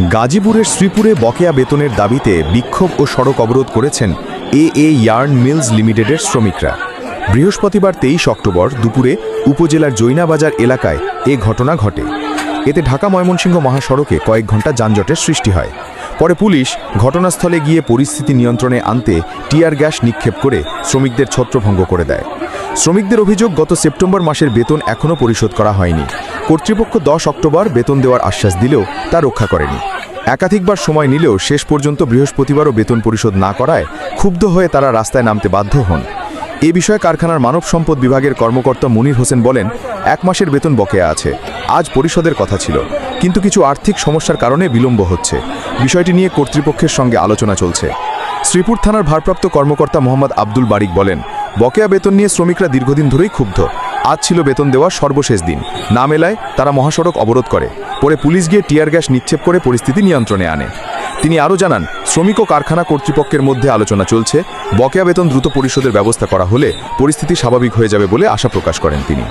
গাজীপুরের শ্রীপুরে বকেয়া বেতনের দাবিতে বিক্ষোভ ও সড়ক অবরোধ করেছেন এ এ ইয়ার্ন মিলস লিমিটেডের শ্রমিকরা। বৃহস্পতিবার তেইশ অক্টোবর দুপুরে উপজেলার জৈনাবাজার এলাকায় এ ঘটনা ঘটে। এতে ঢাকা ময়মনসিংহ মহাসড়কে কয়েক ঘণ্টা যানজটের সৃষ্টি হয়। পরে পুলিশ ঘটনাস্থলে গিয়ে পরিস্থিতি নিয়ন্ত্রণে আনতে টিয়ার গ্যাস নিক্ষেপ করে শ্রমিকদের ছত্রভঙ্গ করে দেয়। শ্রমিকদের অভিযোগ, গত সেপ্টেম্বর মাসের বেতন এখনও পরিশোধ করা হয়নি। কর্তৃপক্ষ দশ অক্টোবর বেতন দেওয়ার আশ্বাস দিলেও তা রক্ষা করেনি। একাধিকবার সময় নিলেও শেষ পর্যন্ত বৃহস্পতিবারও বেতন পরিশোধ না করায় ক্ষুব্ধ হয়ে তারা রাস্তায় নামতে বাধ্য হন। এ বিষয়ে কারখানার মানব সম্পদ বিভাগের কর্মকর্তা মুনির হোসেন বলেন, এক মাসের বেতন বকেয়া আছে। আজ পরিষদের কথা ছিল, কিন্তু কিছু আর্থিক সমস্যার কারণে বিলম্ব হচ্ছে। বিষয়টি নিয়ে কর্তৃপক্ষের সঙ্গে আলোচনা চলছে। শ্রীপুর থানার ভারপ্রাপ্ত কর্মকর্তা মোহাম্মদ আব্দুল বারিক বলেন, বকেয়া বেতন নিয়ে শ্রমিকরা দীর্ঘদিন ধরেই ক্ষুব্ধ। আজ ছিল বেতন দেওয়া সর্বশেষ দিন। না মেলায় তারা মহাসড়ক অবরোধ করে। পরে পুলিশ গিয়ে টিয়ার গ্যাস নিক্ষেপ করে পরিস্থিতি নিয়ন্ত্রণে আনে। তিনি আরও জানান, শ্রমিক ও কারখানা কর্তৃপক্ষের মধ্যে আলোচনা চলছে। বকেয়া বেতন দ্রুত পরিশোধের ব্যবস্থা করা হলে পরিস্থিতি স্বাভাবিক হয়ে যাবে বলে আশা প্রকাশ করেন তিনি।